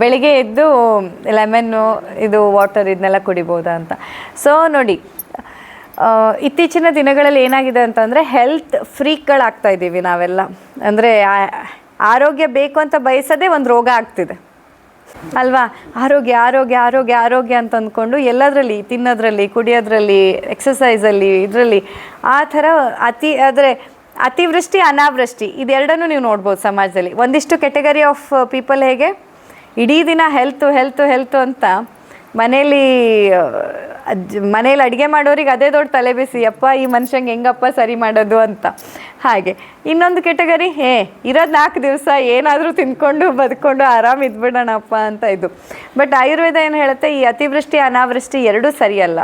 ಬೆಳಿಗ್ಗೆ ಎದ್ದು ಲೆಮನ್ನು, ಇದು ವಾಟರ್ ಇದನ್ನೆಲ್ಲ ಕುಡಿಬೋದಾ ಅಂತ. ಸೊ ನೋಡಿ ಇತ್ತೀಚಿನ ದಿನಗಳಲ್ಲಿ ಏನಾಗಿದೆ ಅಂತಂದರೆ ಹೆಲ್ತ್ ಫ್ರೀಕ್ಗಳಾಗ್ತಾ ಇದ್ದೀವಿ ನಾವೆಲ್ಲ. ಅಂದರೆ ಆರೋಗ್ಯ ಬೇಕು ಅಂತ ಬಯಸೋದೇ ಒಂದು ರೋಗ ಆಗ್ತಿದೆ. ಅಲ್ವಾ? ಆರೋಗ್ಯ ಆರೋಗ್ಯ ಆರೋಗ್ಯ ಆರೋಗ್ಯ ಅಂತ ಅಂದ್ಕೊಂಡು ಎಲ್ಲದರಲ್ಲಿ, ತಿನ್ನೋದ್ರಲ್ಲಿ, ಕುಡಿಯೋದ್ರಲ್ಲಿ ಎಕ್ಸಸೈಸಲ್ಲಿ ಇದರಲ್ಲಿ ಆ ಥರ ಅತಿ, ಆದರೆ ಅತಿವೃಷ್ಟಿ, ಅನಾವೃಷ್ಟಿ, ಇದೆರಡನ್ನೂ ನೀವು ನೋಡ್ಬೋದು ಸಮಾಜದಲ್ಲಿ. ಒಂದಿಷ್ಟು ಕೆಟಗರಿ ಆಫ್ ಪೀಪಲ್ ಹೇಗೆ? ಇಡೀ ದಿನ ಹೆಲ್ತು ಹೆಲ್ತು ಹೆಲ್ತು ಅಂತ ಮನೇಲಿ ಮನೇಲಿ ಅಡುಗೆ ಮಾಡೋರಿಗೆ ಅದೇ ದೊಡ್ಡ ತಲೆ ಬಿಸಿ ಅಪ್ಪ ಈ ಮನುಷ್ಯಂಗೆ ಹೆಂಗಪ್ಪ ಸರಿ ಮಾಡೋದು? ಅಂತ. ಹಾಗೆ. ಇನ್ನೊಂದು ಕೆಟಗರಿ ಹೇ, ಇರೋದು ನಾಲ್ಕು ದಿವಸ ಏನಾದರೂ ತಿನ್ಕೊಂಡು ಬದುಕೊಂಡು ಆರಾಮ ಇದ್ಬಿಡೋಣಪ್ಪ ಅಂತ ಇದು. ಬಟ್ ಆಯುರ್ವೇದ ಏನು ಹೇಳುತ್ತೆ, ಈ ಅತಿವೃಷ್ಟಿ, ಅನಾವೃಷ್ಟಿ ಎರಡೂ ಸರಿಯಲ್ಲ.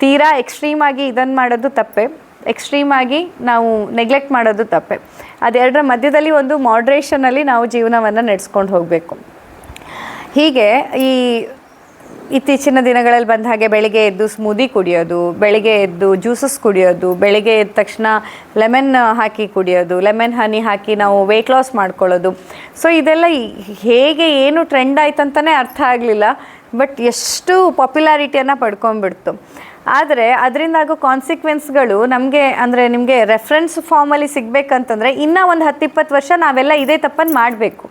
ತೀರಾ ಎಕ್ಸ್ಟ್ರೀಮ್ ಆಗಿ ಇದನ್ನು ಮಾಡೋದು ತಪ್ಪೆ. ಎಕ್ಸ್ಟ್ರೀಮ್ ಆಗಿ ನಾವು ನೆಗ್ಲೆಕ್ಟ್ ಮಾಡೋದು ತಪ್ಪೆ. ಅದೆರಡರ ಮಧ್ಯದಲ್ಲಿ ಒಂದು ಮಾಡ್ರೇಷನಲ್ಲಿ ನಾವು ಜೀವನವನ್ನು ನಡೆಸ್ಕೊಂಡು ಹೋಗಬೇಕು. ಹೀಗೆ ಈ ಇತ್ತೀಚಿನ ದಿನಗಳಲ್ಲಿ ಬಂದ ಹಾಗೆ ಬೆಳಿಗ್ಗೆ ಎದ್ದು ಸ್ಮೂದಿ ಕುಡಿಯೋದು, ಬೆಳಿಗ್ಗೆ ಎದ್ದು ಜ್ಯೂಸಸ್ ಕುಡಿಯೋದು, ಬೆಳಿಗ್ಗೆ ಎದ್ದ ತಕ್ಷಣ ಲೆಮನ್ ಹಾಕಿ ಕುಡಿಯೋದು ಲೆಮನ್ ಹನಿ ಹಾಕಿ ನಾವು ವೆಯ್ಟ್ ಲಾಸ್ ಮಾಡ್ಕೊಳ್ಳೋದು. ಸೊ ಇದೆಲ್ಲ ಹೇಗೆ ಏನು ಟ್ರೆಂಡ್ ಆಯ್ತಂತಲೇ ಅರ್ಥ ಆಗಲಿಲ್ಲ ಬಟ್ ಎಷ್ಟು ಪಾಪ್ಯುಲಾರಿಟಿಯನ್ನು ಪಡ್ಕೊಂಡ್ಬಿಡ್ತು. ಆದರೆ ಅದರಿಂದ ಆಗೋ ಕಾನ್ಸಿಕ್ವೆನ್ಸ್ಗಳು ನಮಗೆ ಅಂದರೆ ನಿಮಗೆ ರೆಫರೆನ್ಸ್ ಫಾರ್ಮಲ್ಲಿ ಸಿಗಬೇಕಂತಂದರೆ ಇನ್ನೂ ಒಂದು ಹತ್ತಿಪ್ಪತ್ತು ವರ್ಷ ನಾವೆಲ್ಲ ಇದೇ ತಪ್ಪನ್ನು ಮಾಡಬೇಕು.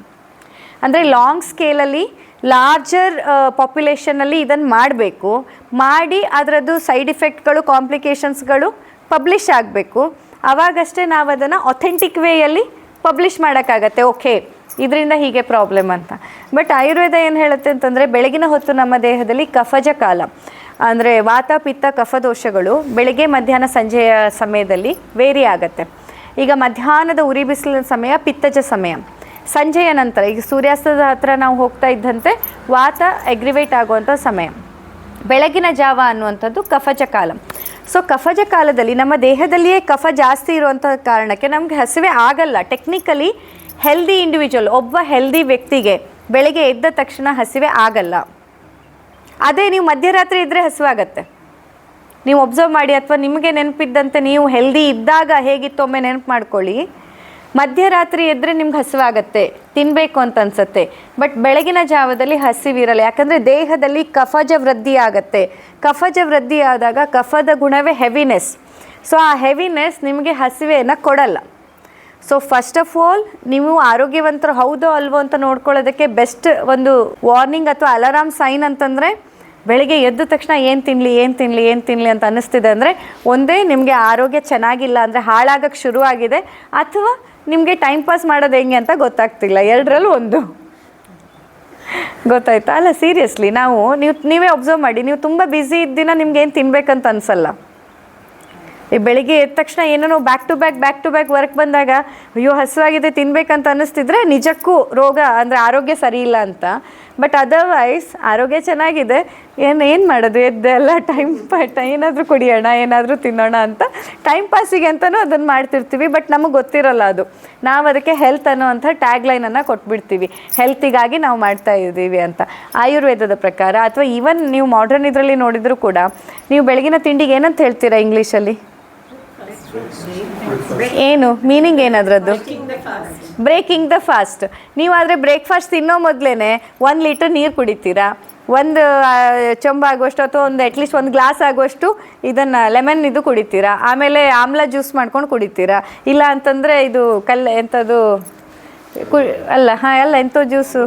ಅಂದರೆ ಲಾಂಗ್ ಸ್ಕೇಲಲ್ಲಿ ಲಾರ್ಜರ್ ಪಾಪ್ಯುಲೇಷನಲ್ಲಿ ಇದನ್ನು ಮಾಡಬೇಕು. ಮಾಡಿ ಅದರದ್ದು ಸೈಡ್ ಇಫೆಕ್ಟ್ಗಳು ಕಾಂಪ್ಲಿಕೇಶನ್ಸ್ಗಳು ಪಬ್ಲಿಷ್ ಆಗಬೇಕು. ಆವಾಗಷ್ಟೇ ನಾವು ಅದನ್ನು ಅಥೆಂಟಿಕ್ ವೇಯಲ್ಲಿ ಪಬ್ಲಿಷ್ ಮಾಡೋಕ್ಕಾಗತ್ತೆ. ಓಕೆ ಇದರಿಂದ ಹೀಗೆ ಪ್ರಾಬ್ಲಮ್ ಅಂತ. ಬಟ್ ಆಯುರ್ವೇದ ಏನು ಹೇಳುತ್ತೆ ಅಂತಂದರೆ, ಬೆಳಗಿನ ಹೊತ್ತು ನಮ್ಮ ದೇಹದಲ್ಲಿ ಕಫಜ ಕಾಲ. ಅಂದರೆ ವಾತ, ಪಿತ್ತ, ಕಫದೋಷಗಳು ಬೆಳಗ್ಗೆ, ಮಧ್ಯಾಹ್ನ, ಸಂಜೆಯ ಸಮಯದಲ್ಲಿ ವೇರಿ ಆಗುತ್ತೆ. ಈಗ ಮಧ್ಯಾಹ್ನದ ಉರಿ ಬಿಸಿಲಿನ ಸಮಯ, ಪಿತ್ತಜ ಸಮಯ. ಸಂಜೆಯ ನಂತರ, ಈಗ ಸೂರ್ಯಾಸ್ತದ ಹತ್ರ ನಾವು ಹೋಗ್ತಾ ಇದ್ದಂತೆ ವಾತ ಎಗ್ರಿವೇಟ್ ಆಗುವಂಥ ಸಮಯ. ಬೆಳಗಿನ ಜಾವ ಅನ್ನುವಂಥದ್ದು ಕಫಜ ಕಾಲ. ಸೊ ಕಫಜ ಕಾಲದಲ್ಲಿ ನಮ್ಮ ದೇಹದಲ್ಲಿಯೇ ಕಫ ಜಾಸ್ತಿ ಇರುವಂಥ ಕಾರಣಕ್ಕೆ ನಮಗೆ ಹಸಿವೆ ಆಗಲ್ಲ. ಟೆಕ್ನಿಕಲಿ ಹೆಲ್ದಿ ಇಂಡಿವಿಜುವಲ್ ಒಬ್ಬ ಹೆಲ್ದಿ ವ್ಯಕ್ತಿಗೆ ಬೆಳಗ್ಗೆ ಎದ್ದ ತಕ್ಷಣ ಹಸಿವೆ ಆಗಲ್ಲ. ಅದೇ ನೀವು ಮಧ್ಯರಾತ್ರಿ ಇದ್ದರೆ ಹಸಿವಾಗತ್ತೆ ನೀವು ಒಬ್ಸರ್ವ್ ಮಾಡಿ, ಅಥವಾ ನಿಮಗೆ ನೆನಪಿದ್ದಂತೆ ನೀವು ಹೆಲ್ದಿ ಇದ್ದಾಗ ಹೇಗಿತ್ತು ಒಮ್ಮೆ ನೆನಪು ಮಾಡ್ಕೊಳ್ಳಿ. ಮಧ್ಯರಾತ್ರಿ ಎದ್ರೆ ನಿಮ್ಗೆ ಹಸಿವಾಗತ್ತೆ ತಿನ್ನಬೇಕು ಅಂತ ಅನ್ಸುತ್ತೆ. ಬಟ್ ಬೆಳಗಿನ ಜಾವದಲ್ಲಿ ಹಸಿವಿರಲ್ಲ. ಯಾಕಂದರೆ ದೇಹದಲ್ಲಿ ಕಫಜ ವೃದ್ಧಿ ಆಗತ್ತೆ. ಕಫಜ ವೃದ್ಧಿ ಆದಾಗ ಕಫದ ಗುಣವೇ ಹೆವಿನೆಸ್ ಸೊ ಆ ಹೆವಿನೆಸ್ ನಿಮಗೆ ಹಸಿವೆಯನ್ನು ಕೊಡಲ್ಲ. ಸೊ ಫಸ್ಟ್ ಆಫ್ ಆಲ್ ನೀವು ಆರೋಗ್ಯವಂತರು ಹೌದೋ ಅಲ್ವೋ ಅಂತ ನೋಡ್ಕೊಳ್ಳೋದಕ್ಕೆ ಬೆಸ್ಟ್ ಒಂದು ವಾರ್ನಿಂಗ್ ಅಥವಾ ಅಲಾರಾಮ್ ಸೈನ್ ಅಂತಂದರೆ, ಬೆಳಿಗ್ಗೆ ಎದ್ದ ತಕ್ಷಣ ಏನು ತಿನ್ನಲಿ ಏನು ತಿನ್ನಲಿ ಏನು ತಿನ್ನಲಿ ಅಂತ ಅನ್ನಿಸ್ತಿದೆ ಅಂದರೆ, ಒಂದೇ ನಿಮಗೆ ಆರೋಗ್ಯ ಚೆನ್ನಾಗಿಲ್ಲ ಅಂದರೆ ಹಾಳಾಗಕ್ಕೆ ಶುರುವಾಗಿದೆ. ಅಥವಾ ನಿಮಗೆ ಟೈಮ್ ಪಾಸ್ ಮಾಡೋದು ಹೆಂಗೆ ಅಂತ ಗೊತ್ತಾಗ್ತಿಲ್ಲ. ಎರಡರಲ್ಲೂ ಒಂದು. ಗೊತ್ತಾಯ್ತಾ? ಅಲ್ಲ ಸೀರಿಯಸ್ಲಿ ನಾವು, ನೀವು, ನೀವೇ ಒಬ್ಸರ್ವ್ ಮಾಡಿ. ನೀವು ತುಂಬ ಬ್ಯುಸಿ ಇದ್ದಿನ ನಿಮ್ಗೆ ಏನು ತಿನ್ಬೇಕಂತ ಅನ್ಸಲ್ಲ. ಈ ಬೆಳಿಗ್ಗೆ ಎದ್ದ ತಕ್ಷಣ ಏನೋ back to back back to back work ಬಂದಾಗ, ಅಯ್ಯೋ, ಹಸುವಾಗಿದೆ, ತಿನ್ಬೇಕಂತ ಅನ್ನಿಸ್ತಿದ್ರೆ ನಿಜಕ್ಕೂ ರೋಗ ಅಂದರೆ ಆರೋಗ್ಯ ಸರಿ ಇಲ್ಲ ಅಂತ ಬಟ್ ಅದರ್ವೈಸ್ ಆರೋಗ್ಯ ಚೆನ್ನಾಗಿದೆ. ಏನು ಏನು ಮಾಡೋದು? ಎದ್ದೆಲ್ಲ ಟೈಮ್ ಪಾಟ ಏನಾದರೂ ಕುಡಿಯೋಣ, ಏನಾದರೂ ತಿನ್ನೋಣ ಅಂತ ಟೈಮ್ ಪಾಸಿಗೆ ಅಂತಲೂ ಅದನ್ನು ಮಾಡ್ತಿರ್ತೀವಿ ಬಟ್ ನಮಗೆ ಗೊತ್ತಿರಲ್ಲ ಅದು. ನಾವು ಅದಕ್ಕೆ ಹೆಲ್ತ್ ಅನ್ನೋವಂಥ ಟ್ಯಾಗ್ ಲೈನನ್ನು ಕೊಟ್ಬಿಡ್ತೀವಿ. ಹೆಲ್ತಿಗಾಗಿ ನಾವು ಮಾಡ್ತಾ ಇದ್ದೀವಿ ಅಂತ. ಆಯುರ್ವೇದದ ಪ್ರಕಾರ, ಅಥವಾ ಈವನ್ ನೀವು ಮಾಡ್ರನ್ ಇದರಲ್ಲಿ ನೋಡಿದರೂ ಕೂಡ, ನೀವು ಬೆಳಗಿನ ತಿಂಡಿಗೆ ಏನಂತ ಹೇಳ್ತೀರಾ ಇಂಗ್ಲೀಷಲ್ಲಿ ಏನು? ಮೀನಿಂಗ್ ಏನದ್ರದ್ದು? ಬ್ರೇಕಿಂಗ್ ದ ಫಾಸ್ಟ್ ನೀವು ಆದರೆ ಬ್ರೇಕ್ಫಾಸ್ಟ್ ತಿನ್ನೋ ಮೊದಲೇ ಒಂದು ಲೀಟರ್ ನೀರು ಕುಡಿತೀರಾ? ಒಂದು ಚೊಂಬ ಆಗುವಷ್ಟು ಅಥವಾ ಒಂದು ಅಟ್ಲೀಸ್ಟ್ ಒಂದು ಗ್ಲಾಸ್ ಆಗುವಷ್ಟು ಇದನ್ನು ಲೆಮನ್ ಇದು ಕುಡಿತೀರಾ? ಆಮೇಲೆ ಆಮ್ಲ ಜ್ಯೂಸ್ ಮಾಡ್ಕೊಂಡು ಕುಡಿತೀರಾ? ಇಲ್ಲ ಅಂತಂದರೆ ಇದು ಕಲ್ಲ ಎಂಥದ್ದು ಕು ಅಲ್ಲ ಹಾಂ ಅಲ್ಲ ಎಂಥ ಜ್ಯೂಸು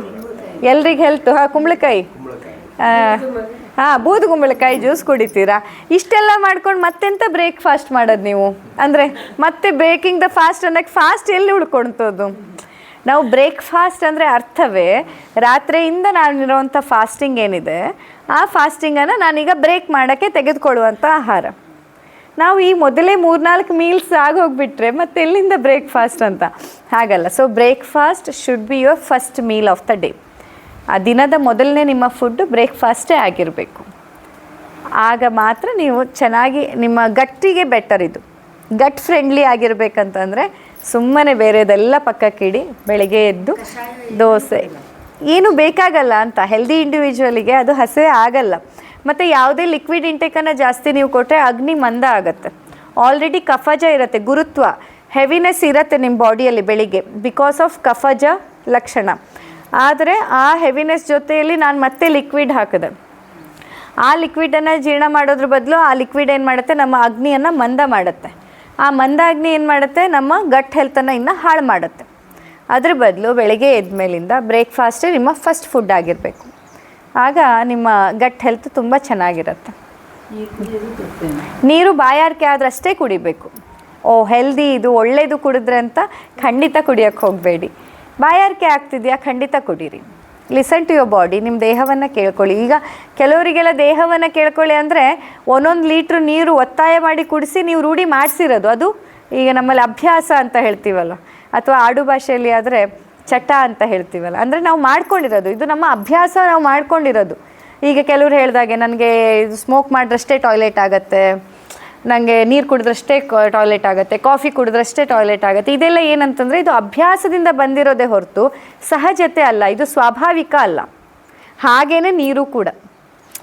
ಎಲ್ರಿಗೆ ಹೆಲ್ತ್ ಹಾಂ ಕುಂಬಳಕಾಯಿ. ಹಾಂ, ಬೂದು ಕುಂಬಳಕಾಯಿ ಜ್ಯೂಸ್ ಕುಡಿತೀರಾ? ಇಷ್ಟೆಲ್ಲ ಮಾಡ್ಕೊಂಡು ಮತ್ತೆಂತ ಬ್ರೇಕ್ಫಾಸ್ಟ್ ಮಾಡೋದು ನೀವು? ಅಂದರೆ ಮತ್ತೆ ಬ್ರೇಕಿಂಗ್ ದ ಫಾಸ್ಟ್ ಅನ್ನೋಕ್ಕೆ ಫಾಸ್ಟ್ ಎಲ್ಲಿ ಉಳ್ಕೊಳ್ತದ್ದು ನಾವು ಬ್ರೇಕ್ಫಾಸ್ಟ್ ಅಂದರೆ ಅರ್ಥವೇ, ರಾತ್ರಿಯಿಂದ ನಾನಿರೋವಂಥ ಫಾಸ್ಟಿಂಗ್ ಏನಿದೆ, ಆ ಫಾಸ್ಟಿಂಗನ್ನು ನಾನೀಗ ಬ್ರೇಕ್ ಮಾಡೋಕ್ಕೆ ತೆಗೆದುಕೊಳ್ಳುವಂಥ ಆಹಾರ. ನಾವು ಈ ಮೊದಲೇ ಮೂರ್ನಾಲ್ಕು ಮೀಲ್ಸ್ ಆಗೋಗ್ಬಿಟ್ರೆ ಮತ್ತೆ ಎಲ್ಲಿಂದ ಬ್ರೇಕ್ಫಾಸ್ಟ್ ಅಂತ? ಹಾಗಲ್ಲ. So breakfast should be your first meal of the day ಆ ದಿನದ ಮೊದಲನೇ ನಿಮ್ಮ ಫುಡ್ ಬ್ರೇಕ್ಫಾಸ್ಟೇ ಆಗಿರಬೇಕು. ಆಗ ಮಾತ್ರ ನೀವು ಚೆನ್ನಾಗಿ ನಿಮ್ಮ ಗಟ್ಟಿಗೆ ಬೆಟರ್ ಇದು. ಗಟ್ ಫ್ರೆಂಡ್ಲಿ ಆಗಿರಬೇಕಂತಂದರೆ ಸುಮ್ಮನೆ ಬೇರೆದೆಲ್ಲ ಪಕ್ಕಕ್ಕಿಡಿ ಬೆಳಗ್ಗೆ ಎದ್ದು ದೋಸೆ. ಏನು ಬೇಕಾಗಲ್ಲ ಅಂತ ಹೆಲ್ದಿ ಇಂಡಿವಿಜುವಲಿಗೆ ಅದು ಹಸೆ ಆಗಲ್ಲ. ಮತ್ತು ಯಾವುದೇ ಲಿಕ್ವಿಡ್ ಇಂಟೇಕನ್ನು ಜಾಸ್ತಿ ನೀವು ಕೊಟ್ಟರೆ ಅಗ್ನಿ ಮಂದ ಆಗುತ್ತೆ. ಆಲ್ರೆಡಿ ಕಫಜ ಇರುತ್ತೆ, ಗುರುತ್ವ ಹೆವಿನೆಸ್ ಇರುತ್ತೆ ನಿಮ್ಮ ಬಾಡಿಯಲ್ಲಿ ಬೆಳಿಗ್ಗೆ. ಬಿಕಾಸ್ ಆಫ್ ಕಫಜ ಲಕ್ಷಣ. ಆದರೆ ಆ ಹೆವಿನೆಸ್ ಜೊತೆಯಲ್ಲಿ ನಾನು ಮತ್ತೆ ಲಿಕ್ವಿಡ್ ಹಾಕಿದೆ. ಆ ಲಿಕ್ವಿಡನ್ನು ಜೀರ್ಣ ಮಾಡೋದ್ರ ಬದಲು ಆ ಲಿಕ್ವಿಡ್ ಏನು ಮಾಡುತ್ತೆ? ನಮ್ಮ ಅಗ್ನಿಯನ್ನು ಮಂದ ಮಾಡುತ್ತೆ. ಆ ಮಂದ ಅಗ್ನಿ ಏನು ಮಾಡುತ್ತೆ? ನಮ್ಮ ಗಟ್ ಹೆಲ್ತನ್ನು ಇನ್ನೂ ಹಾಳು ಮಾಡುತ್ತೆ. ಅದ್ರ ಬದಲು ಬೆಳಗ್ಗೆ ಎದ್ಮೇಲಿಂದ ಬ್ರೇಕ್ಫಾಸ್ಟೇ ನಿಮ್ಮ ಫಸ್ಟ್ ಫುಡ್ ಆಗಿರಬೇಕು. ಆಗ ನಿಮ್ಮ ಗಟ್ ಹೆಲ್ತ್ ತುಂಬ ಚೆನ್ನಾಗಿರುತ್ತೆ. ನೀರು ಬಾಯಾರಿಕೆ ಆದ್ರಷ್ಟೇ ಕುಡಿಬೇಕು. ಓ ಹೆಲ್ದಿ ಇದು, ಒಳ್ಳೇದು ಕುಡಿದ್ರೆ ಅಂತ ಖಂಡಿತ ಕುಡಿಯೋಕ್ಕೆ ಹೋಗಬೇಡಿ. ಬಾಯಾರಿಕೆ ಆಗ್ತಿದೆಯಾ? ಖಂಡಿತ ಕುಡೀರಿ. ಲಿಸನ್ ಟು ಯುವರ್ ಬಾಡಿ ನಿಮ್ಮ ದೇಹವನ್ನು ಕೇಳ್ಕೊಳ್ಳಿ. ಈಗ ಕೆಲವರಿಗೆಲ್ಲ ದೇಹವನ್ನು ಕೇಳ್ಕೊಳ್ಳಿ ಅಂದರೆ ಒಂದೊಂದು ಲೀಟ್ರ್ ನೀರು ಒತ್ತಾಯ ಮಾಡಿ ಕುಡಿಸಿ ನೀವು ರೂಢಿ ಮಾಡಿಸಿರೋದು. ಅದು ಈಗ ನಮ್ಮಲ್ಲಿ ಅಭ್ಯಾಸ ಅಂತ ಹೇಳ್ತೀವಲ್ಲ. ಅಥವಾ ಆಡು ಭಾಷೆಯಲ್ಲಿ ಆದರೆ ಚಟ ಅಂತ ಹೇಳ್ತೀವಲ್ಲ. ಅಂದರೆ ನಾವು ಮಾಡ್ಕೊಂಡಿರೋದು. ಇದು ನಮ್ಮ ಅಭ್ಯಾಸ ನಾವು ಮಾಡ್ಕೊಂಡಿರೋದು. ಈಗ ಕೆಲವ್ರು ಹೇಳಿದಾಗೆ, ನನಗೆ ಇದು ಸ್ಮೋಕ್ ಮಾಡಿದ್ರಷ್ಟೇ ಟಾಯ್ಲೆಟ್ ಆಗುತ್ತೆ. ನನಗೆ ನೀರು ಕುಡಿದ್ರಷ್ಟೇ ಟಾಯ್ಲೆಟ್ ಆಗುತ್ತೆ ಕಾಫಿ ಕುಡಿದ್ರಷ್ಟೇ ಟಾಯ್ಲೆಟ್ ಆಗುತ್ತೆ. ಇದೆಲ್ಲ ಏನಂತಂದರೆ ಇದು ಅಭ್ಯಾಸದಿಂದ ಬಂದಿರೋದೇ ಹೊರತು ಸಹಜತೆ ಅಲ್ಲ, ಇದು ಸ್ವಾಭಾವಿಕ ಅಲ್ಲ. ಹಾಗೇ ನೀರು ಕೂಡ.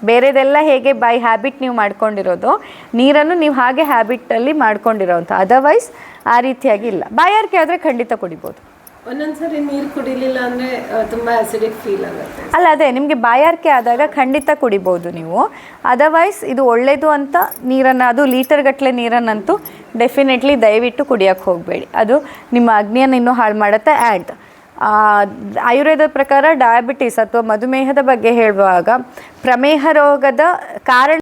ಬೇರೆದೆಲ್ಲ ಹೇಗೆ ಬೈ ಹ್ಯಾಬಿಟ್ ನೀವು ಮಾಡ್ಕೊಂಡಿರೋದು, ನೀರನ್ನು ನೀವು ಹಾಗೆ ಹ್ಯಾಬಿಟಲ್ಲಿ ಮಾಡ್ಕೊಂಡಿರೋವಂಥ ಅದರ್ವೈಸ್ ಆ ರೀತಿಯಾಗಿ ಇಲ್ಲ. ಬಾಯಾರಿಕೆ ಆದರೆ ಖಂಡಿತ ಕುಡಿಬೋದು. ಒಂದೊಂದ್ಸರಿ ನೀರು ಕುಡಿಲಿಲ್ಲ ಅಂದ್ರೆ ತುಂಬಾ ಅಸಿಡಿಕ್ ಫೀಲ್ ಆಗುತ್ತೆ. ಅಲ್ಲ, ಅದೇ, ನಿಮಗೆ ಬಾಯಾರಿಕೆ ಆದಾಗ ಖಂಡಿತ ಕುಡಿಬೋದು ನೀವು. ಅದರ್ವೈಸ್ ಇದು ಒಳ್ಳೇದು ಅಂತ ನೀರನ್ನು, ಅದು ಲೀಟರ್ ಗಟ್ಟಲೆ ನೀರನ್ನಂತೂ ಡೆಫಿನೆಟ್ಲಿ ದಯವಿಟ್ಟು ಕುಡಿಯೋಕ್ಕೆ ಹೋಗಬೇಡಿ. ಅದು ನಿಮ್ಮ ಅಗ್ನಿಯನ್ನು ಇನ್ನೂ ಹಾಳು ಮಾಡುತ್ತೆ ಆ್ಯಂಡ್ ಆಯುರ್ವೇದದ ಪ್ರಕಾರ ಡಯಾಬಿಟಿಸ್ ಅಥವಾ ಮಧುಮೇಹದ ಬಗ್ಗೆ ಹೇಳುವಾಗ ಪ್ರಮೇಹ ರೋಗದ ಕಾರಣ